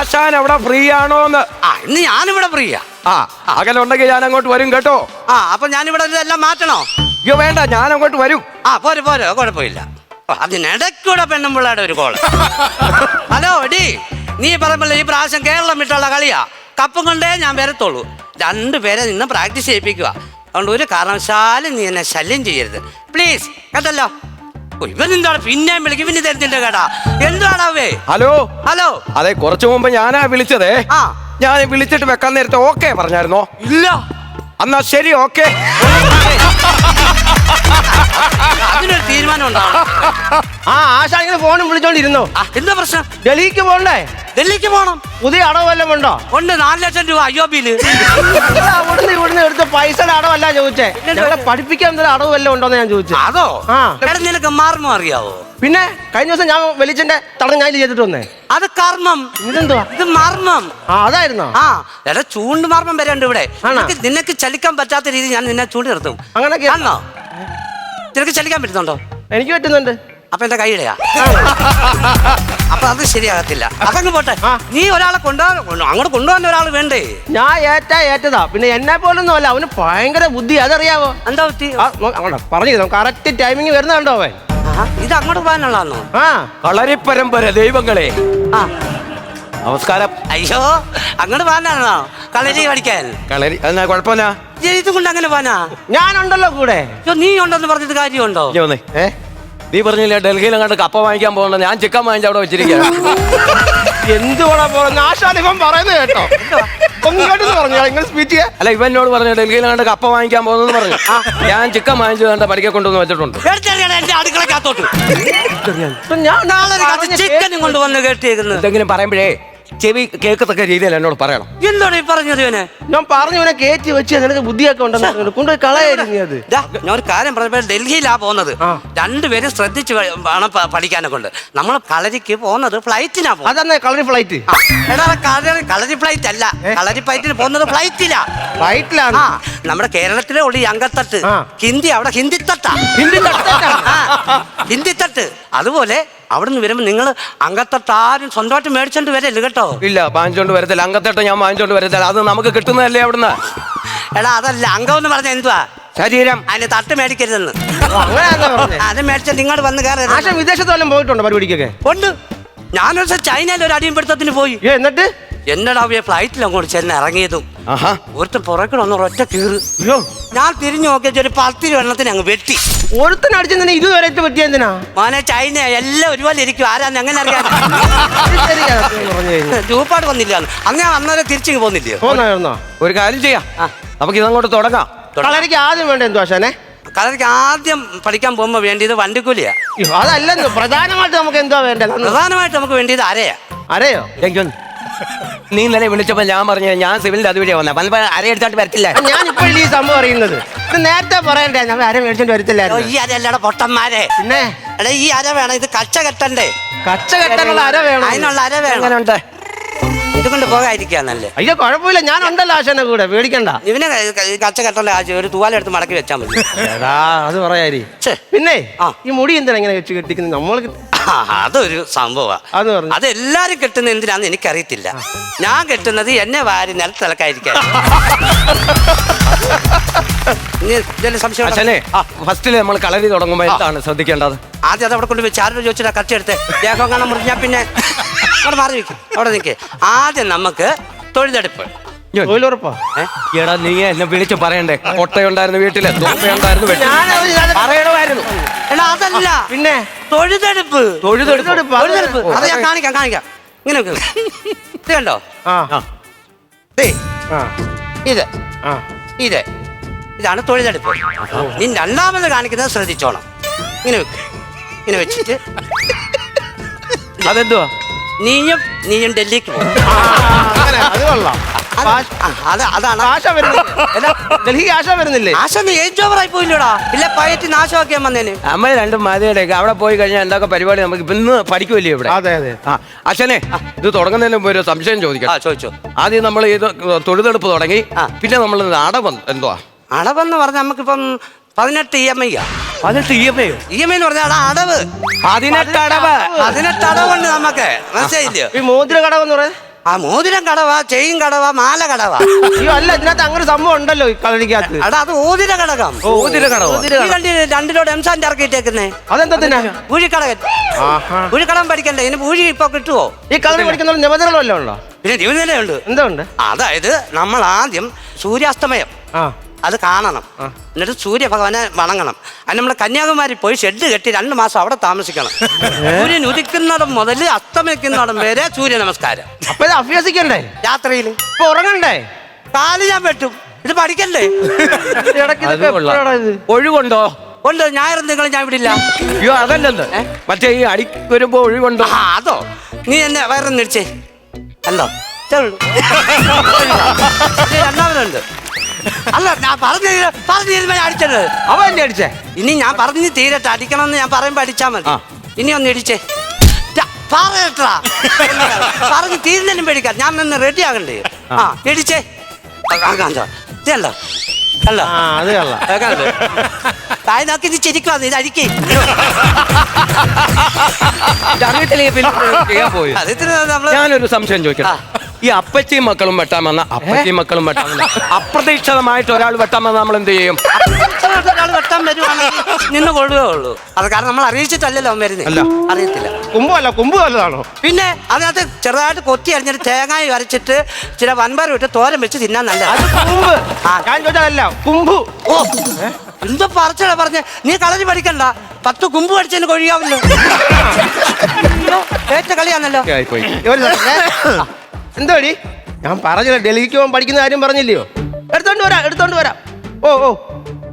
ആശാൻ അവിടെ ഫ്രീ ആണോന്ന് ആ ഇന്ന് ഞാനിവിടെ ഫ്രീയാ. ആ അകലുണ്ടെങ്കിൽ ഞാൻ അങ്ങോട്ട് വരും കേട്ടോ. ആ അപ്പൊ ഞാനിവിടെ ഇതെല്ലാം മാറ്റണോ? അയ്യോ വേണ്ട ഞാൻ അങ്ങോട്ട് വരും. ആ പോരെ പോരെ കുഴപ്പമില്ല. ഓ, അതിനിടയ്ക്കൂടെ പെണ്ണും പിള്ളേരുടെ ഒരു കോൾ. ഹലോ ഡി നീ പറയുമ്പോൾ ഈ പ്രാവശ്യം കേരളം വിട്ടുള്ള കളിയാ. കപ്പും കൊണ്ടേ ഞാൻ വരത്തുള്ളൂ. രണ്ടുപേരെ നിന്ന് പ്രാക്ടീസ് ചെയ്യിപ്പിക്കുക അതുകൊണ്ട് ഒരു കാരണവശാലും നീ എന്നെ ശല്യം ചെയ്യരുത്. പ്ലീസ് കേട്ടല്ലോ ഓ, പിന്നെ വിളിക്കും? പിന്നെ തരുന്നില്ല കേട്ടാ എന്താണാവേ ഹലോ? ഹലോ? അതെ കുറച്ചു മുമ്പ് ഞാനാ വിളിച്ചതേ. ആ. ഞാൻ വിളിച്ചിട്ട് വെക്കാൻ നേരത്തെ ഓക്കെ പറഞ്ഞായിരുന്നോ? ഇല്ല. എന്നാ ശരി ഓക്കെ. അതിനൊരു തീരുമാനം ഉണ്ടാവണം ആ ആശാ ഇങ്ങനെ ഫോണും വിളിച്ചോണ്ടിരുന്നോ. ആ, എന്താ പ്രശ്നം? ഡൽഹിക്ക് പോണ്ടേ? ഡൽഹിക്ക് പോകണം പുതിയ അടവ് വല്ലതും ഉണ്ടോ? ഉണ്ട് നാല് ലക്ഷം രൂപ അയ്യോ ബില്ല് ഇല്ല, അവിടുന്ന് ഇവിടുന്ന് എടുത്ത പൈസയുടെ അടവല്ല ചോദിച്ചേ? ഞങ്ങളെ പഠിപ്പിക്കാൻ എന്തൊരു അടവ് വല്ലതും ഉണ്ടോന്ന് ഞാൻ ചോദിച്ചു. അതോ? ആ. എടാ നിനക്ക് മാർമ്മം അറിയാവോ? പിന്നെ കഴിഞ്ഞ ദിവസം ഞാൻ വെളിച്ചന്റെ തടം ഞാൻ ചെയ്തിട്ട് വന്നേ. അത് കർമ്മം. ഇതെന്തുവാ? ഇത് മർമ്മം. ആ അതായിരുന്നോ? ആ എടാ ചൂണ്ട് മർമ്മം വരണ്ട് ഇവിടെ. നിനക്ക് നിനക്ക് ചലിക്കാൻ പറ്റാത്ത രീതി ഞാൻ നിന്നെ ചൂണ്ടി നിർത്തും. അങ്ങനൊക്കെ ആണോ? നിനക്ക് ചലിക്കാൻ പറ്റുന്നുണ്ടോ? എനിക്ക് പറ്റുന്നുണ്ട്. അപ്പൊ എന്റെ കൈയിടയാ അത് ശരിയാകത്തില്ല. അതങ്ങ് പോട്ടെ. നീ ഒരാളെ കൊണ്ടുപോകാൻ അങ്ങോട്ട് കൊണ്ടുപോകാൻ ഒരാൾ വേണ്ടേ? ഞാൻ ഏറ്റാ ഏറ്റതാ. പിന്നെ എന്നെ പോലൊന്നും അല്ല അവന് ഭയങ്കര ബുദ്ധി. അതറിയാവോ? എന്താ പറ്റി പറഞ്ഞു കറക്റ്റ് ടൈമിങ് വരുന്ന കണ്ടോ അവൻ? ഇത് അങ്ങോട്ട് പോകാനുള്ളതാണോ? ആ. കളരിപ്പരമ്പര ദൈവങ്ങളെ. ആ. നമസ്കാരം. അയ്യോ അങ്ങോട്ട് പോകാനാണോ? കളരി കളിക്കാൻ കളരി എന്നാ കുഴപ്പമില്ല. ഇത് കൊണ്ട് അങ്ങനെ ഞാനുണ്ടല്ലോ കൂടെ. നീ ഉണ്ടെന്ന് പറഞ്ഞിട്ട് കാര്യമുണ്ടോ? ഏ? നീ പറഞ്ഞില്ല ഡൽഹിയിൽ അങ്ങോട്ട് കപ്പ വാങ്ങിക്കാൻ പോകണ്ട? ഞാൻ ചിക്കൻ വാങ്ങിച്ച അവിടെ വെച്ചിരിക്കുക എന്തുകൂടെ പോകുന്ന ആശാലിപ്പം പറയുന്നത് കേട്ടോ. പൊങ്ങോട്ടെന്ന് പറഞ്ഞു നിങ്ങൾ സ്പീച്ച് അല്ല ഇവനോട് പറഞ്ഞു ഡൽഹിയിൽ അങ്ങോട്ട് കപ്പ വാങ്ങിക്കാൻ പോകുന്നു പറഞ്ഞു. ഞാൻ ചിക്കൻ വാങ്ങിച്ചു കണ്ട പഠിക്കാൻ കൊണ്ടുവന്ന് വെച്ചിട്ടുണ്ട്. എന്റെ അടുക്കളക്കകത്തോട്ട്. ഞാൻ നാളെ ചിക്കനും കൊണ്ടുവന്ന് കേട്ടിരിക്കുന്നത്. എന്തെങ്കിലും പറയുമ്പോഴേ ചെവി കേൾക്കത്തക്ക രീതിയിൽ എന്നോട് പറയണം. എന്താണ് ഈ പറഞ്ഞത് ഇവനെ? ഞാൻ പറഞ്ഞു ഇവനെ കയറ്റി വെച്ച് നിനക്ക് ബുദ്ധിയൊക്കെ ഉണ്ടെന്ന് പറഞ്ഞിട്ട് കൊണ്ടുപോയി കളയായിരുന്നു നീ അത്. ദാ, ഞാൻ ഒരു കാര്യം പറഞ്ഞപ്പോൾ ഡൽഹിയിലാ പോകുന്നത്. രണ്ടുപേരും ശ്രദ്ധിച്ച് വേ- വേണം പ- പഠിക്കാനൊക്കെ ഉണ്ട് നമ്മൾ കളരിക്ക് പോകുന്നത് ഫ്ലൈറ്റിനാ പോകുന്നത്. അതന്നെ കളറി ഫ്ലൈറ്റ്? ആ, എടാ കളരി കളരി ഫ്ലൈറ്റ് അല്ല. കളരി ഫ്ലൈറ്റിന് പോകുന്നത് ഫ്ലൈറ്റിലാ. ഫ്ലൈറ്റിലാണ്? ആ നമ്മുടെ കേരളത്തിലെ ഉള്ളി അങ്കത്തട്ട്. ആ. ഹിന്ദി അവിടെ ഹിന്ദി തട്ടാ ഹിന്ദി തട്ടാ? ആ, ഹിന്ദി തട്ട് അതുപോലെ നിന്ന് വരുമ്പോൾ നിങ്ങൾ അങ്കത്തട്ട് ആരും സ്വന്തമായിട്ട് മേടിച്ചോണ്ട് വരല്ലേ കേട്ടോ. ഇല്ല വാങ്ങിച്ചോണ്ട് വരത്തില്ല. അംഗത്തെട്ടോ ഞാൻ വാങ്ങിച്ചോണ്ട് വരത്തില്ല. അത് നമുക്ക് കിട്ടുന്നതല്ലേ അവിടുന്ന്? എടാ അതല്ല അംഗം എന്ന് പറഞ്ഞ എന്തുവാ? ശരീരം. അതിന് തട്ട് മേടിക്കരുതെന്ന്. അത് മേടിച്ച നിങ്ങൾ വന്ന് കയറി ആശ വിദേശത്ത് വല്ലതും പോയിട്ടുണ്ടോ പരിപാടിക്കൊക്കെ? ഉണ്ട്. ഞാനൊരു ചൈനയിൽ ഒരു അടിയും പിടുത്തത്തിന് പോയി. എന്നിട്ട്? എന്നടാ ഫ്ലൈറ്റിൽ അങ്ങോട്ട് ചെന്ന് ഇറങ്ങിയതും. ആഹാ. ഒരുത്തൻ പുറകിൽ ഒന്ന് ഒറ്റ കീറ്. അയ്യോ ഞാൻ തിരിഞ്ഞു നോക്കിയ ഒരു പത്തിരി വെള്ളത്തിന് അങ്ങ് വെട്ടി. ഒരുത്തൻ അടിച്ചെന്നെ ഇതുവരെ പറ്റിയ എന്തിനാ? മോനെ ചൈന എല്ലാം ഒരുപോലെ ഇരിക്കും. ആരാന്ന് എങ്ങനെ അറിയാം ചൂപ്പാട് വന്നില്ല. അങ്ങനെ വന്നാലേ അന്നേരം തിരിച്ചു പോന്നായിരുന്നോ ഒരു കാര്യം ചെയ്യാം. നമുക്ക് ഇതങ്ങോട്ട് തുടങ്ങാം. കളരിക്ക് ആദ്യം വേണ്ട എന്തു ആശാനെ കളരിക്ക് ആദ്യം പഠിക്കാൻ പോകുമ്പോൾ വേണ്ടിയത് വണ്ടിക്കൂലിയാ. അതല്ലോ അതല്ലെന്ന്. പ്രധാനമായിട്ട് നമുക്ക് എന്തോ വേണ്ടത്? പ്രധാനമായിട്ട് നമുക്ക് വേണ്ടിയത് അരയാ. അരയോ? എനിക്കൊന്ന് നീ ഇന്നലെ വിളിച്ചപ്പോ ഞാൻ പറഞ്ഞു ഞാൻ സിവിലിന്റെ അതുവഴി വന്നെ. വന്നപ്പോ അരയെടുത്തായിട്ട് വരത്തില്ല. ഞാൻ ഇപ്പോഴല്ലേ ഈ സംഭവം അറിയുന്നത്. ഇത് നേരത്തെ പറയണ്ടേ? ഞങ്ങൾ അര മേടിച്ചോണ്ട് വരത്തില്ലായിരുന്നു. ഈ അരയല്ലടാ പൊട്ടന്മാരെ? പിന്നെ? എടാ ഈ അര വേണം? ഇത് കച്ച കെട്ടണ്ടേ കച്ച കെട്ടാനുള്ള അര വേണം? അതിനുള്ള അര വേണം? ഉണ്ട് ഇതുകൊണ്ട് പോകാതിരിക്കാന്നല്ലേ. അയ്യോ കുഴപ്പമില്ല. ഞാൻ ഉണ്ടല്ലോ ആശാന്റെ കൂടെ. പേടിക്കണ്ട. ഇവനെ കച്ച കെട്ടേണ്ട ആശയം ഒരു തൂവാലെടുത്ത് മടക്കി വെച്ചാൽ മതി. അത് പറയാരി. ഛെ. പിന്നെ ആ. ഈ മുടി എന്തിനാ ഇങ്ങനെ വെച്ച് കെട്ടിക്കുന്നത്? നമ്മൾ ആ, അതൊരു സംഭവമാണ് അത് എല്ലാരും കെട്ടുന്ന എന്തിനാന്ന് എനിക്കറിയത്തില്ല. ഞാൻ കെട്ടുന്നത് എന്നെ വാരി? അച്ഛനെ ഫസ്റ്റിൽ നമ്മൾ കളരി തുടങ്ങുമ്പോ എന്താണ് ശ്രദ്ധിക്കേണ്ടത്? ആദ്യം അത് അവിടെ കൊണ്ട് വെച്ച് ആരോട് ചോദിച്ചാൽ കത്തി എടുത്ത്. ദേഹം കാണാൻ മുറിഞ്ഞാ പിന്നെ അവിടെ മാറി നിൽക്കും അവിടെ നിൽക്കേ ആദ്യം നമുക്ക് തൊഴിലെടുപ്പ്. തൊഴിലുറപ്പാ. എടാ നീ എന്നെ വിളിച്ചു പറയണ്ടേ? കൊട്ടയുണ്ടായിരുന്നു വീട്ടിൽ ദോപ്പയുണ്ടായിരുന്നു വീട്ടിൽ. പറയണമായിരുന്നു. എടാ അതല്ല. പിന്നെ? തൊഴുതെടുപ്പ്. തൊഴുതെടുപ്പ്. തൊഴുതെടുപ്പ് അത് ഞാൻ കാണിക്കാം കാണിക്കാം. ഇങ്ങനെ വെക്ക്. ഇത് കണ്ടോ? ആ. ആ. ദേ, ആ. ഇത്. ആ. ഇത്. ഇതാണ് തൊഴിലെടുപ്പ് നീ രണ്ടാമത് കാണിക്കുന്നത് ശ്രദ്ധിച്ചോണം. ഇങ്ങനെ വെക്ക്. ഇങ്ങനെ വെച്ചിട്ട്. അതെന്തുവാ? നീയും നീയും ഡൽഹിക്ക് പോകും അങ്ങനെ. അത് അത് അത് അതാണ്. ആശ വരുന്നില്ലേ? ഡൽഹിക്ക് ആശ വരുന്നില്ലേ? ആശ ഏജ് ഓവർ ആയി പോയില്ലടാ. ഇല്ല പയറ്റി നാശമാക്കിയാൻ വന്നേന്. നമ്മൾ രണ്ടും മതിയുടെ അവിടെ പോയി കഴിഞ്ഞാൽ എന്തൊക്കെ പരിപാടി നമുക്ക് ഇപ്പൊ ഇന്ന് പഠിക്കുമല്ലേ ഇവിടെ? അതെ അതെ. ആ അച്ഛനെ ഇത് തുടങ്ങുന്നതിന് മുമ്പ് ഒരു സംശയം ആ ചോദിക്കാം ചോദിച്ചോ. ആദ്യം നമ്മൾ ഇത് തൊഴുതെടുപ്പ് തുടങ്ങി ആ. പിന്നെ നമ്മൾ നാടകം എന്തുവാ? അടവെന്ന് പറഞ്ഞാൽ നമുക്കിപ്പം പതിനെട്ട് ഇ എം ഐ പതിനെട്ട് E M I E M I എന്ന് പറഞ്ഞാൽ അടവ് പതിനെട്ട് അടവ്. പതിനെട്ട് അടവുണ്ട് നമുക്ക്. മനസ്സിലായില്ലേ? ഈ മോതിര കടവെന്ന് എന്ന് പറയാ ആ മോതിരം കടവാ ചെയിൻ കടവാ മാല കടവാ. അയ്യോ അല്ല ഇതിനകത്ത് അങ്ങനെ സംഭവം ഉണ്ടല്ലോ ഈ കളരിക്കകത്ത് അടാ അത് ഓതിര കടകം ഊതിര കടവോ? ഈ കണ്ടില്ലേ രണ്ടിലോട് എംസാൻ ഇറക്കിയിട്ടേക്കുന്നേ. അതെന്താ പൂഴിക്കടകൻ ആഹാ. പൂഴിക്കടം പഠിക്കണ്ടേ? ഇനി പൂഴി ഇപ്പൊ കിട്ടുവോ? ഈ കളരി പഠിക്കുന്ന നിബന്ധനകൾ വല്ലതും ഉണ്ടോ? പിന്നെ ദിവനിലയുണ്ട് എന്താ ഉണ്ട്? അതായത് നമ്മൾ ആദ്യം സൂര്യാസ്തമയം. ആ. അത് കാണണം. എന്നിട്ട് സൂര്യഭഗവാനെ വണങ്ങണം. അതിന് നമ്മൾ കന്യാകുമാരി പോയി ഷെഡ് കെട്ടി രണ്ട് മാസം അവിടെ താമസിക്കണം. സൂര്യൻ ഉദിക്കുന്നിടം മുതൽ അസ്തമിക്കുന്നിടം വരെ സൂര്യ നമസ്കാരം അപ്പൊ ഇത് അഭ്യസിക്കണ്ടേ? രാത്രിയിൽ ഇപ്പൊ ഉറങ്ങണ്ടേ? കാൽ ഞാൻ വെട്ടും. ഇത് പഠിക്കണ്ടേ? ഇടയ്ക്ക് ഇതൊക്കെ എപ്പോഴാടാ ഇത്? ഒഴിവുണ്ടോ? ഉണ്ട് ഞായറും നിങ്ങൾ ഞാൻ വിടില്ല. അയ്യോ അതല്ലെന്ന്. മറ്റേ ഈ അടി വരുമ്പോ ഒഴിവുണ്ടോ? ആ അതോ? നീ എന്നെ വേറെ നിടിച്ചേ അല്ലോ രണ്ടാമതുണ്ട്. അല്ല ഞാൻ പറഞ്ഞു പറഞ്ഞു തീരുമ്പോ ഞാൻ അടിച്ചത്. അവൻ എന്നെ അടിച്ചേ. ഇനി ഞാൻ പറഞ്ഞു തീരട്ടെ അടിക്കണമെന്ന് ഞാൻ പറയുമ്പോ അടിച്ചാ മതി. ഇനി ഒന്ന് ഇടിച്ചേ. പറയട്ടാ പറഞ്ഞു തീരുന്നതിനും പേടിക്കാം ഞാൻ നിന്ന് റെഡി ആകണ്ടേ? ആ. ഇടിച്ചേ. ഇതല്ലോ അല്ല അത് ഇത് ചിരിക്കുവാന്ന് ഇത് ഞാനൊരു സംശയം ചോദിക്കട്ടെ? ഈ അപ്പച്ചിയും മക്കളും വെട്ടാൻ വന്ന അപ്പച്ചിയും മക്കളും വെട്ടാൻ വന്ന. അപ്രതീക്ഷിതമായിട്ട് ഒരാൾ വെട്ടാൻ വന്ന നമ്മൾ എന്ത് ചെയ്യും? ഒരാൾ വെട്ടാൻ വരുവാണെങ്കിൽ നിന്ന് കൊള്ളുകേ ഉള്ളൂ. അത് കാരണം നമ്മൾ അറിയിച്ചിട്ടല്ലല്ലോ അവൻ വരുന്നത് അല്ല. അറിയത്തില്ല. കുമ്പല്ല കുമ്പ് വല്ലതാണോ പിന്നെ അതിനകത്ത് ചെറുതായിട്ട് കൊത്തി അരിഞ്ഞിട്ട് തേങ്ങായി അരച്ചിട്ട് ചില വൻപരം ഇട്ട് തോരൻ വെച്ച് തിന്നാൻ നല്ല അത് കുമ്പ്. ആ. ഞാൻ ചോദിച്ചതല്ല കുമ്പു. ഓ. എന്തോ പറച്ചടാ പറഞ്ഞേ? നീ കളരി പഠിക്കണ്ട. പത്ത് കുമ്പ് പഠിച്ചതിന് കൊഴിയാവില്ലോ. ഏറ്റ കളിയാണല്ലോ ഒരു. എന്തോടി? ഞാൻ പറഞ്ഞില്ല ഡൽഹിക്ക് പോകാൻ പഠിക്കുന്ന കാര്യം പറഞ്ഞില്ലയോ? എടുത്തോണ്ട് വരാം എടുത്തോണ്ട് വരാം. ഓ ഓ.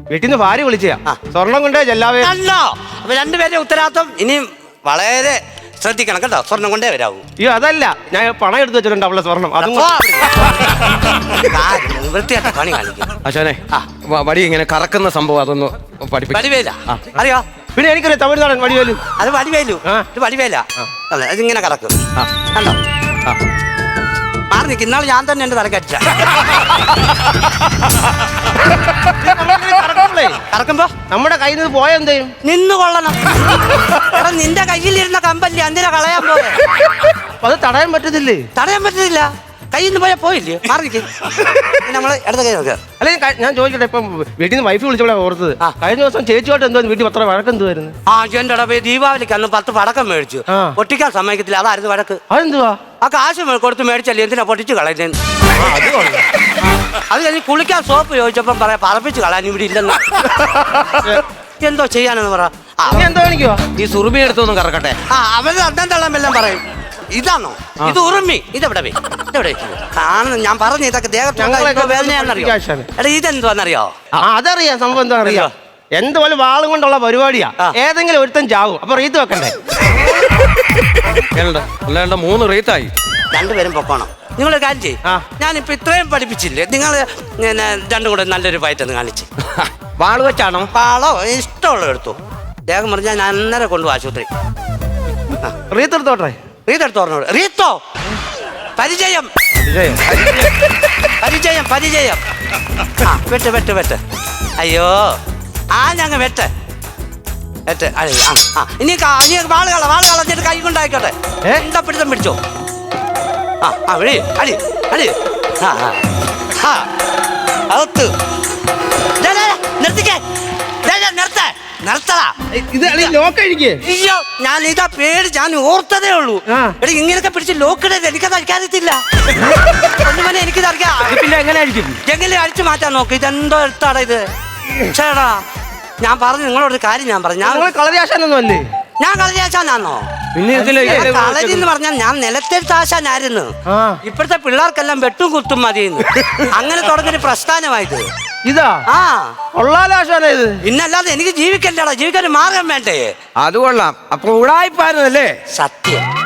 വീട്ടിൽ നിന്ന് ഭാര്യ വിളിച്ചാ ആ. സ്വർണം കൊണ്ടേ ചെല്ലാവേ. അല്ലോ അപ്പൊ രണ്ടുപേരുടെ ഉത്തരവാദിത്വം ഇനിയും വളരെ ശ്രദ്ധിക്കണം കേട്ടോ. സ്വർണം കൊണ്ടേ വരാവൂ. അയ്യോ അതല്ല. ഞാൻ പണം എടുത്തു വെച്ചിട്ടുണ്ട് അവളെ സ്വർണം. അതും. വൃത്തിയായിട്ട് പണി കാണിക്കും അശോനെ ആ. വടി ഇങ്ങനെ കറക്കുന്ന സംഭവം അതൊന്ന്. അറിയോ? പിന്നെ എനിക്കറിയാം തമിഴ്നാടൻ വടിവേലു. അത് വടിവേലു. ഇത് വടിവേല. അതെ അതിങ്ങനെ കറക്കും. കണ്ടോ? ആ. മാറി നിൽക്കും ഇന്നാൾ ഞാൻ തന്നെ എന്റെ തലക്കടിച്ച കറക്കുമ്പോ? നമ്മുടെ കയ്യിൽ നിന്ന് പോയ എന്ത് ചെയ്യും? നിന്ന് കൊള്ളണം. എടാ നിന്റെ കയ്യിലിരുന്ന കമ്പല്ലേ എന്തിനാ കളയാൻ പോലെ അത് തടയാൻ പറ്റത്തില്ലേ? തടയാൻ പറ്റുന്നില്ല കയ്യിൽ നിന്ന് പോയാ പോയില്ലേ? മാറിക്കേ നമ്മൾ നമ്മൾ ഇടത് കൈ നോക്കുക അല്ലെ ഞാൻ ചോദിക്കട്ടെ ഇപ്പം വീട്ടിൽ നിന്ന് വൈഫ് വിളിച്ചപ്പോഴാ ഓർത്തത്. ആ. കഴിഞ്ഞ ദിവസം ചേച്ചിയോട്ട് എന്തോ വീട്ടിൽ അത്ര വരുന്നു ആ എന്റെ ഇടവേ ദീപാവലിക്ക് അന്ന് പത്ത് പടക്കം മേടിച്ചു. ഒട്ടിക്കാൻ പൊട്ടിക്കാൻ സമ്മതിക്കത്തില്ല അതായിരുന്നു വഴക്ക്. അതെന്തുവാ? ആ കാശ് കൊടുത്ത് മേടിച്ചല്ലേ എന്തിനാ പൊട്ടിച്ച് കളയുന്നേ? അത് കഴിഞ്ഞ് കുളിക്കാൻ സോപ്പ് ചോദിച്ചപ്പം പറയാ പറപ്പിച്ച് കളയാൻ ഇവിടെ ഇല്ലെന്ന്. എന്തോ ചെയ്യാനെന്ന് പറ. നീ ഈ സുറുമി എടുത്തൊന്നും കറക്കട്ടെ. ആ അവർ അന്തം തള്ളം എല്ലാം പറയും. ഇതാണോ? ഇത് ഉറുമി. ഇതെവിടെ? ഇതെവിടെ കാണുന്നു ഞാൻ പറഞ്ഞു ഇതൊക്കെ ദേഹത്ത് വേദനയാണെന്നറിയോ എടാ ഇതെന്തുവാന്നറിയോ? അതറിയാം. സംഭവം എന്താ അറിയാം? എന്തുപോലെ വാളും കൊണ്ടുള്ള പരിപാടിയാ. ഏതെങ്കിലും ഒരുത്തൻ ചാവും. അപ്പൊ റീത്ത് വെക്കണ്ടേ? അല്ലാണ്ട് മൂന്ന് റീത്തായി രണ്ടുപേരും പൊക്കോണം. നിങ്ങൾ കാര്യം ചെയ്യും. ഞാനിപ്പോ ഇത്രയും പഠിപ്പിച്ചില്ലേ? നിങ്ങൾ രണ്ടും കൂടെ നല്ലൊരു ഫൈറ്റ് കാണിച്ച്. വാൾ വെച്ചാണോ? വാളോ? ഇഷ്ടമുള്ള എടുത്തു. ദേഹം പറഞ്ഞാൽ ഞാൻ അന്നേരം കൊണ്ടുപോകും ആശുപത്രി. റീത്ത് എടുത്തോട്ടെ? റീത്ത് എടുത്ത് പറഞ്ഞോട് റീത്തോ പരിചയം. പരിചയം. പരിചയം ആ വെട്ട് വെട്ട് വെട്ട്. അയ്യോ ആ ഞങ്ങ വെട്ട്. വെട്ട് ആ ആ. ഇനി ഇനി വാൾ കള വാൾ കളഞ്ഞിട്ട് കൈ കൊണ്ടായിക്കോട്ടെ? എന്താ പിടുത്തം പിടിച്ചോ. ആ ആ വിളി അടി അടി. ആ ആ. അകത്ത്. നിർത്തിക്കേ. നിർത്തടാ ഇത് ലോക്ക് അഴിക്കേ? അയ്യോ ഞാൻ ഇതാ പേടി ഞാൻ ഓർത്തതേ ഉള്ളൂ. ആ. എടി ഇങ്ങനെയൊക്കെ പിടിച്ച് ലോക്കിടരുത് എനിക്കത് അടിക്കാറിയത്തില്ല ഒന്നുമനെ എനിക്കിത് അറിയാം പിന്നെ എങ്ങനെ ആയിരിക്കും എങ്ങനെ അടിച്ചു മാറ്റാൻ നോക്ക്? ഇതെന്തോ എടുത്താടാ ഇത്. ചേടാ ഞാൻ പറഞ്ഞു നിങ്ങളോടൊരു കാര്യം ഞാൻ പറഞ്ഞു. ഞാൻ നിങ്ങൾ കളരിയാശാനൊന്നും അല്ലേ? ഞാൻ കളരിയാച്ചാനാന്നോ പിന്നെ ഇതിൽ ഞാൻ കളരി എന്ന് പറഞ്ഞാൽ ഞാൻ നിലത്തെഴുത്താശാനായിരുന്നു ആ. ഇപ്പോഴത്തെ പിള്ളേർക്കെല്ലാം വെട്ടും കുത്തും മതിയെന്ന്. അങ്ങനെ തുടങ്ങിയൊരു പ്രസ്ഥാനമായത് ഇതാ? ആ. കൊള്ളാലാശാന ഇത്. പിന്നല്ലാതെ എനിക്ക് ജീവിക്കണ്ടടാ. ജീവിക്കാൻ മാർഗം വേണ്ടേ. അത് കൊള്ളാം. അപ്പൊ ഉടായിപ്പായിരുന്നല്ലേ സത്യം.